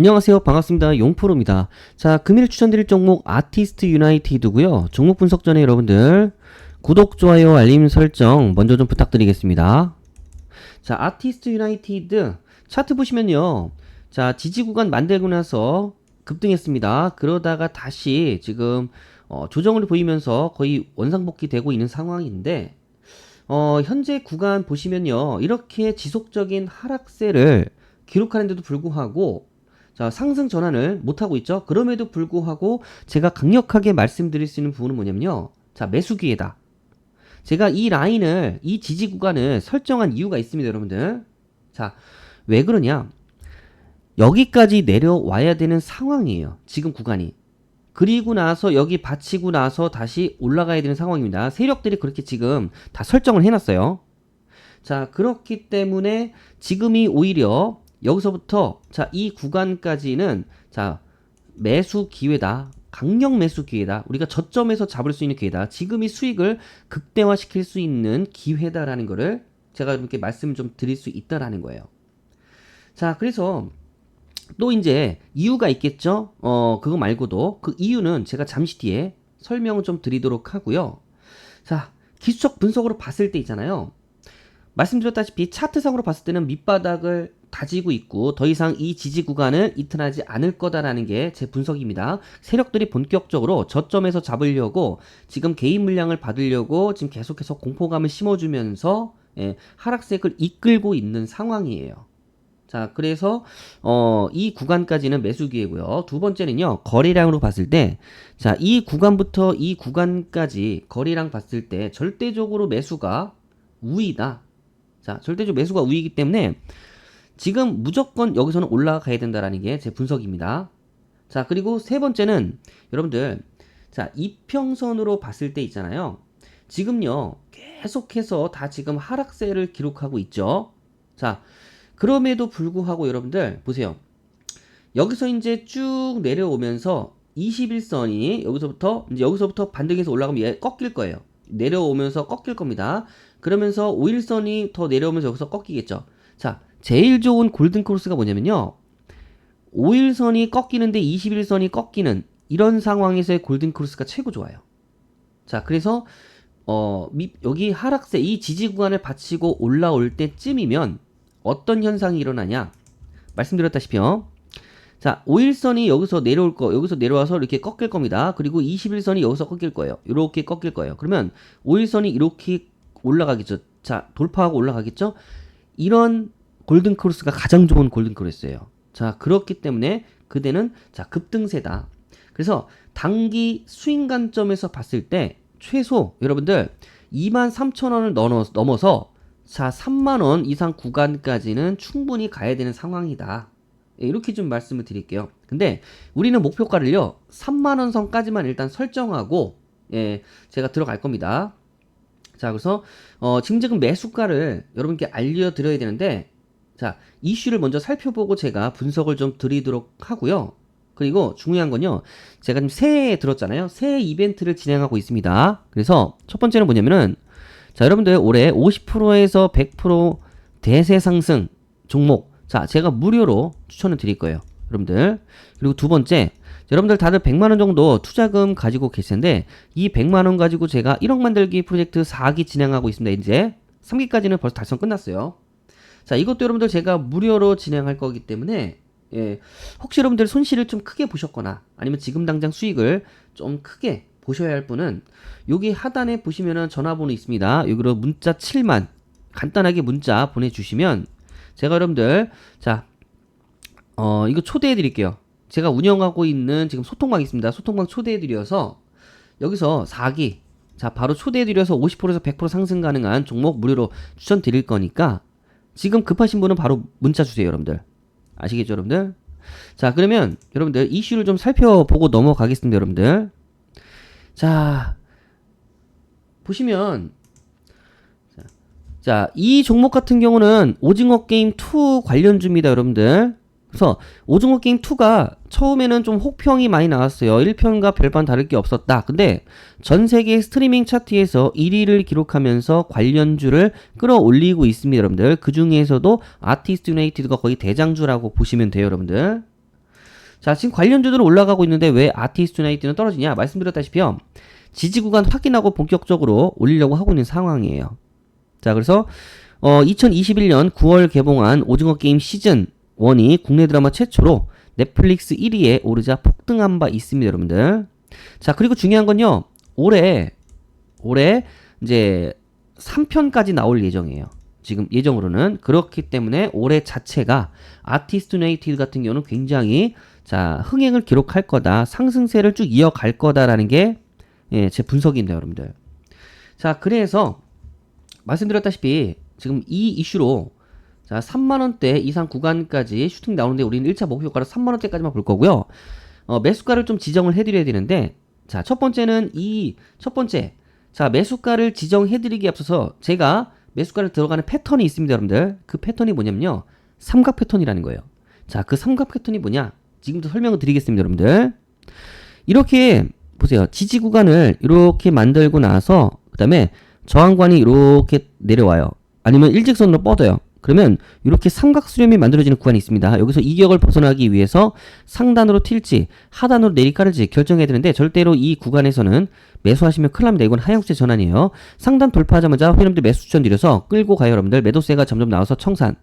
안녕하세요. 반갑습니다. 용프로입니다. 자, 금일 추천드릴 종목 아티스트 유나이티드고요. 종목 분석 전에 여러분들 구독, 좋아요, 알림 설정 먼저 좀 부탁드리겠습니다. 자, 아티스트 유나이티드 차트 보시면요. 자, 지지 구간 만들고 나서 급등했습니다. 그러다가 다시 지금 어, 조정을 보이면서 거의 원상복귀 되고 있는 상황인데 어, 현재 구간 보시면요. 이렇게 지속적인 하락세를 기록하는데도 불구하고 자, 상승 전환을 못하고 있죠. 그럼에도 불구하고 제가 강력하게 말씀드릴 수 있는 부분은 뭐냐면요. 자, 매수 기회다. 제가 이 라인을, 이 지지 구간을 설정한 이유가 있습니다, 여러분들. 자, 왜 그러냐? 여기까지 내려와야 되는 상황이에요. 지금 구간이. 그리고 나서 여기 받치고 나서 다시 올라가야 되는 상황입니다. 세력들이 그렇게 지금 다 설정을 해놨어요. 자, 그렇기 때문에 지금이 오히려 여기서부터 자, 이 구간까지는 자, 매수 기회다. 강력 매수 기회다. 우리가 저점에서 잡을 수 있는 기회다. 지금 이 수익을 극대화시킬 수 있는 기회다라는 거를 제가 이렇게 말씀 좀 드릴 수 있다라는 거예요. 자, 그래서 또 이제 이유가 있겠죠? 어, 그거 말고도 그 이유는 제가 잠시 뒤에 설명을 좀 드리도록 하고요. 자, 기술적 분석으로 봤을 때 있잖아요. 말씀드렸다시피 차트상으로 봤을 때는 밑바닥을 다지고 있고 더 이상 이 지지 구간을 이탈하지 않을 거다라는 게 제 분석입니다. 세력들이 본격적으로 저점에서 잡으려고 지금 개인 물량을 받으려고 지금 계속해서 공포감을 심어주면서 예, 하락색을 이끌고 있는 상황이에요. 자, 그래서 어, 이 구간까지는 매수 기회고요. 두 번째는요. 거래량으로 봤을 때 자, 이 구간부터 이 구간까지 거래량 봤을 때 절대적으로 매수가 우위다. 자, 절대적으로 매수가 우위이기 때문에 지금 무조건 여기서는 올라가야 된다라는 게 제 분석입니다. 자, 그리고 세 번째는 여러분들 자, 이평선으로 봤을 때 있잖아요. 지금요. 계속해서 다 지금 하락세를 기록하고 있죠. 자, 그럼에도 불구하고 여러분들 보세요. 여기서 이제 쭉 내려오면서 21선이 여기서부터 여기서부터 반등해서 올라가면 얘 꺾일 거예요. 내려오면서 꺾일 겁니다. 그러면서 5일선이 더 내려오면서 여기서 꺾이겠죠. 자, 제일 좋은 골든 크로스가 뭐냐면요. 5일선이 꺾이는데 21선이 꺾이는 이런 상황에서의 골든 크로스가 최고 좋아요. 자, 그래서 어, 미, 여기 하락세 이 지지 구간을 받치고 올라올 때쯤이면 어떤 현상이 일어나냐? 말씀드렸다시피요. 자, 5일선이 여기서 내려올 거, 여기서 내려와서 이렇게 꺾일 겁니다. 그리고 21선이 여기서 꺾일 거예요. 이렇게 꺾일 거예요. 그러면 5일선이 이렇게 올라가겠죠. 자, 돌파하고 올라가겠죠? 이런 골든 크로스가 가장 좋은 골든 크로스예요. 자, 그렇기 때문에 그대는 자, 급등세다. 그래서 단기 수익 관점에서 봤을 때 최소 여러분들 23,000원을 넘어서 자, 3만원 이상 구간까지는 충분히 가야 되는 상황이다. 예, 이렇게 좀 말씀을 드릴게요. 근데 우리는 목표가를요, 3만원 선까지만 일단 설정하고, 예, 제가 들어갈 겁니다. 자, 그래서, 어, 지금 지금 매수가를 여러분께 알려드려야 되는데, 자, 이슈를 먼저 살펴보고 제가 분석을 좀 드리도록 하고요. 그리고 중요한 건요, 제가 지금 새해에 들었잖아요. 새해 이벤트를 진행하고 있습니다. 그래서 첫 번째는 뭐냐면은, 자, 여러분들 올해 50%에서 100% 대세 상승 종목. 자, 제가 무료로 추천을 드릴 거예요. 여러분들. 그리고 두 번째, 여러분들 다들 100만 원 정도 투자금 가지고 계시는데 이 100만 원 가지고 제가 1억 만들기 프로젝트 4기 진행하고 있습니다. 이제 3기까지는 벌써 달성 끝났어요. 자, 이것도 여러분들 제가 무료로 진행할 거기 때문에 예, 혹시 여러분들 손실을 좀 크게 보셨거나 아니면 지금 당장 수익을 좀 크게 보셔야 할 분은 여기 하단에 보시면은 전화번호 있습니다. 여기로 문자 7만 간단하게 문자 보내주시면 제가 여러분들 자 어, 이거 초대해 드릴게요. 제가 운영하고 있는 지금 소통방 있습니다. 소통방 초대해 드려서 여기서 4기 자 바로 초대해 드려서 50%에서 100% 상승 가능한 종목 무료로 추천 드릴 거니까 지금 급하신 분은 바로 문자 주세요, 여러분들. 아시겠죠, 여러분들? 자, 그러면 여러분들 이슈를 좀 살펴보고 넘어가겠습니다, 여러분들. 자, 보시면 자, 이 종목 같은 경우는 오징어 게임 2 관련주입니다, 여러분들. 그래서 오징어 게임 2가 처음에는 좀 혹평이 많이 나왔어요. 1편과 별반 다를 게 없었다. 근데 전 세계 스트리밍 차트에서 1위를 기록하면서 관련주를 끌어올리고 있습니다, 여러분들. 그 중에서도 아티스트 유나이티드가 거의 대장주라고 보시면 돼요, 여러분들. 자, 지금 관련주들은 올라가고 있는데 왜 아티스트 유나이티는 떨어지냐? 말씀드렸다시피요. 지지 구간 확인하고 본격적으로 올리려고 하고 있는 상황이에요. 자, 그래서 어, 2021년 9월 개봉한 오징어 게임 시즌 1이 국내 드라마 최초로 넷플릭스 1위에 오르자 폭등한 바 있습니다, 여러분들. 자, 그리고 중요한 건요. 올해 올해 이제 3편까지 나올 예정이에요. 지금 예정으로는 그렇기 때문에 올해 자체가 아티스트 네이티드 같은 경우는 굉장히 자 흥행을 기록할 거다 상승세를 쭉 이어갈 거다라는 게 예, 제 분석입니다 여러분들 자 그래서 말씀드렸다시피 지금 이 이슈로 자 3만원대 이상 구간까지 슈팅 나오는데 우리는 1차 목표가를 3만원대까지만 볼 거고요. 어, 매수가를 좀 지정을 해드려야 되는데 자 첫 번째는 이 첫 번째. 자 매수가를 지정해드리기에 앞서서 제가 매수가를 들어가는 패턴이 있습니다 여러분들. 그 패턴이 뭐냐면요. 삼각 패턴이라는 거예요. 자 그 삼각 패턴이 뭐냐? 지금부터 설명을 드리겠습니다 여러분들. 이렇게 보세요. 지지 구간을 이렇게 만들고 나서 그 다음에 저항관이 이렇게 내려와요. 아니면 일직선으로 뻗어요 그러면 이렇게 삼각 수렴이 만들어지는 구간이 있습니다. 여기서 이격을 벗어나기 위해서 상단으로 튈지 하단으로 내리깔을지 결정해야 되는데 절대로 이 구간에서는 매수하시면 큰일 납니다. 이건 하향세 전환이에요. 상단 돌파하자마자 회원님들 매수 추천 드려서 끌고 가요 여러분들. 매도세가 점점 나와서 청산.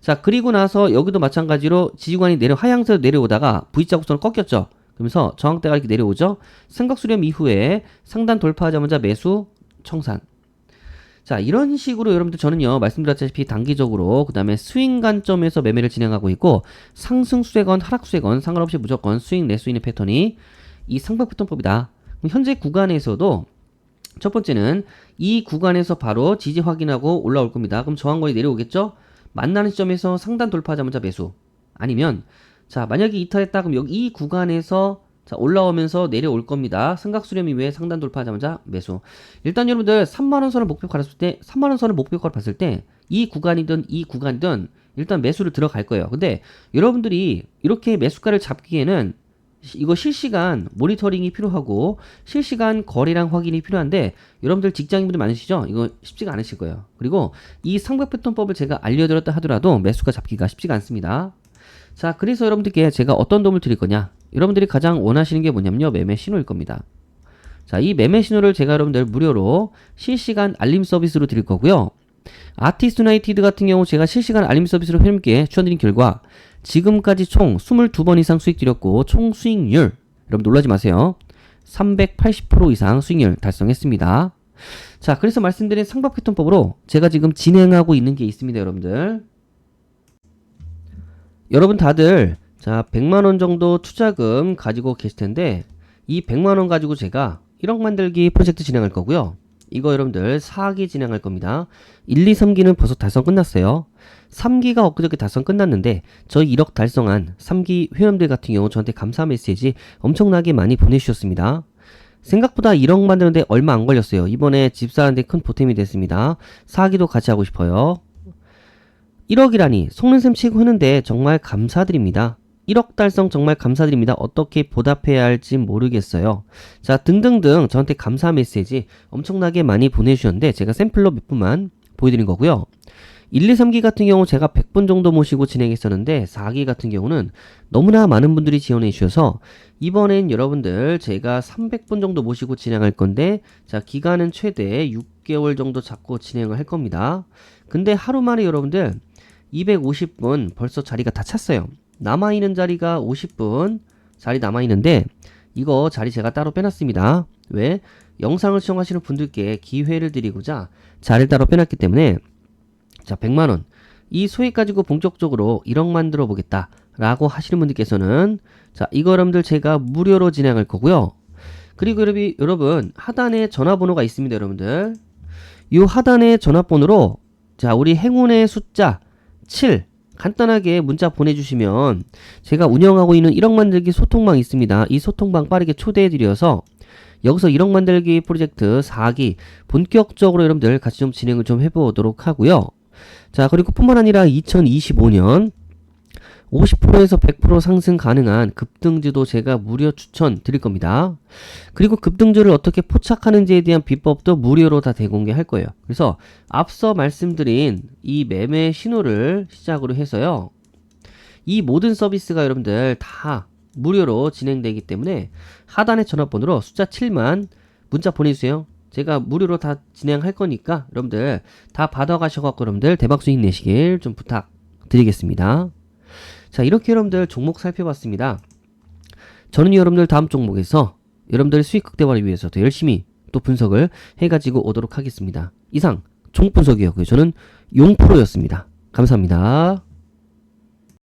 자 그리고 나서 여기도 마찬가지로 지지관이 내려 하향세로 내려오다가 V자 곡선을 꺾였죠. 그러면서 저항대가 이렇게 내려오죠. 삼각 수렴 이후에 상단 돌파하자마자 매수 청산. 자 이런 식으로 여러분들 저는요 말씀드렸다시피 단기적으로 그 다음에 스윙 관점에서 매매를 진행하고 있고 상승 수세건 하락 수세건 상관없이 무조건 스윙 있는 패턴이 이 상방 패턴법이다. 그럼 현재 구간에서도 첫 번째는 이 구간에서 바로 지지 확인하고 올라올 겁니다. 그럼 저항거리 내려오겠죠? 만나는 시점에서 상단 돌파하자마자 매수. 아니면 자 만약에 이탈했다 그럼 여기 이 구간에서 자, 올라오면서 내려올 겁니다. 삼각수렴 이후에 상단 돌파하자마자 매수. 일단 여러분들 3만원 선을 목표가로 봤을 때, 3만원 선을 목표가로 봤을 때, 이 구간이든 이 구간이든 일단 매수를 들어갈 거예요. 근데 여러분들이 이렇게 매수가를 잡기에는 이거 실시간 모니터링이 필요하고 실시간 거래량 확인이 필요한데 여러분들 직장인분들 많으시죠? 이거 쉽지가 않으실 거예요. 그리고 이 삼각 패턴법을 제가 알려드렸다 하더라도 매수가 잡기가 쉽지가 않습니다. 자, 그래서 여러분들께 제가 어떤 도움을 드릴 거냐? 여러분들이 가장 원하시는 게 뭐냐면요. 매매 신호일 겁니다. 자, 이 매매 신호를 제가 여러분들 무료로 실시간 알림 서비스로 드릴 거고요. 아티스트 나이티드 같은 경우 제가 실시간 알림 서비스로 회원님께 추천드린 결과 지금까지 총 22번 이상 수익 드렸고 총 수익률 여러분 놀라지 마세요. 380% 이상 수익률 달성했습니다. 자, 그래서 말씀드린 상박 패턴법으로 제가 지금 진행하고 있는 게 있습니다, 여러분들. 여러분 다들 자 100만원 정도 투자금 가지고 계실 텐데 이 100만원 가지고 제가 1억 만들기 프로젝트 진행할 거고요. 이거 여러분들 4기 진행할 겁니다. 1, 2, 3기는 벌써 달성 끝났어요. 3기가 엊그저께 달성 끝났는데 저희 1억 달성한 3기 회원들 같은 경우 저한테 감사 메시지 엄청나게 많이 보내주셨습니다. 생각보다 1억 만드는데 얼마 안 걸렸어요. 이번에 집 사는데 큰 보탬이 됐습니다. 4기도 같이 하고 싶어요. 1억이라니 속는 셈 치고 하는데 정말 감사드립니다 1억 달성 정말 감사드립니다. 어떻게 보답해야 할지 모르겠어요. 자, 등등등 저한테 감사 메시지 엄청나게 많이 보내주셨는데 제가 샘플로 몇 분만 보여드린 거고요. 1, 2, 3기 같은 경우 제가 100분 정도 모시고 진행했었는데 4기 같은 경우는 너무나 많은 분들이 지원해 주셔서 이번엔 여러분들 제가 300분 정도 모시고 진행할 건데 자 기간은 최대 6개월 정도 잡고 진행을 할 겁니다. 근데 하루 만에 여러분들 250분 벌써 자리가 다 찼어요. 남아있는 자리가 50분 자리 남아있는데 이거 자리 제가 따로 빼놨습니다. 왜? 영상을 시청하시는 분들께 기회를 드리고자 자리를 따로 빼놨기 때문에 자 100만원 이 소액 가지고 본격적으로 1억 만들어 보겠다 라고 하시는 분들께서는 자 이거 여러분들 제가 무료로 진행할 거고요 그리고 여러분 하단에 전화번호가 있습니다 여러분들 이 하단에 전화번호로 자 우리 행운의 숫자 7 간단하게 문자 보내주시면 제가 운영하고 있는 1억 만들기 소통방 있습니다. 이 소통방 빠르게 초대해드려서 여기서 1억 만들기 프로젝트 4기 본격적으로 여러분들 같이 좀 진행을 좀 해보도록 하고요. 자 그리고 뿐만 아니라 2025년 50%에서 100% 상승 가능한 급등주도 제가 무료 추천 드릴 겁니다. 그리고 급등주를 어떻게 포착하는지에 대한 비법도 무료로 다 대공개할 거예요. 그래서 앞서 말씀드린 이 매매 신호를 시작으로 해서요. 이 모든 서비스가 여러분들 다 무료로 진행되기 때문에 하단의 전화번호로 숫자 7만 문자 보내주세요. 제가 무료로 다 진행할 거니까 여러분들 다 받아가셔갖고 여러분들 대박 수익 내시길 좀 부탁드리겠습니다. 자 이렇게 여러분들 종목 살펴봤습니다. 저는 여러분들 다음 종목에서 여러분들 수익 극대화를 위해서 더 열심히 또 분석을 해가지고 오도록 하겠습니다. 이상 종목 분석이었고요. 저는 용프로였습니다. 감사합니다.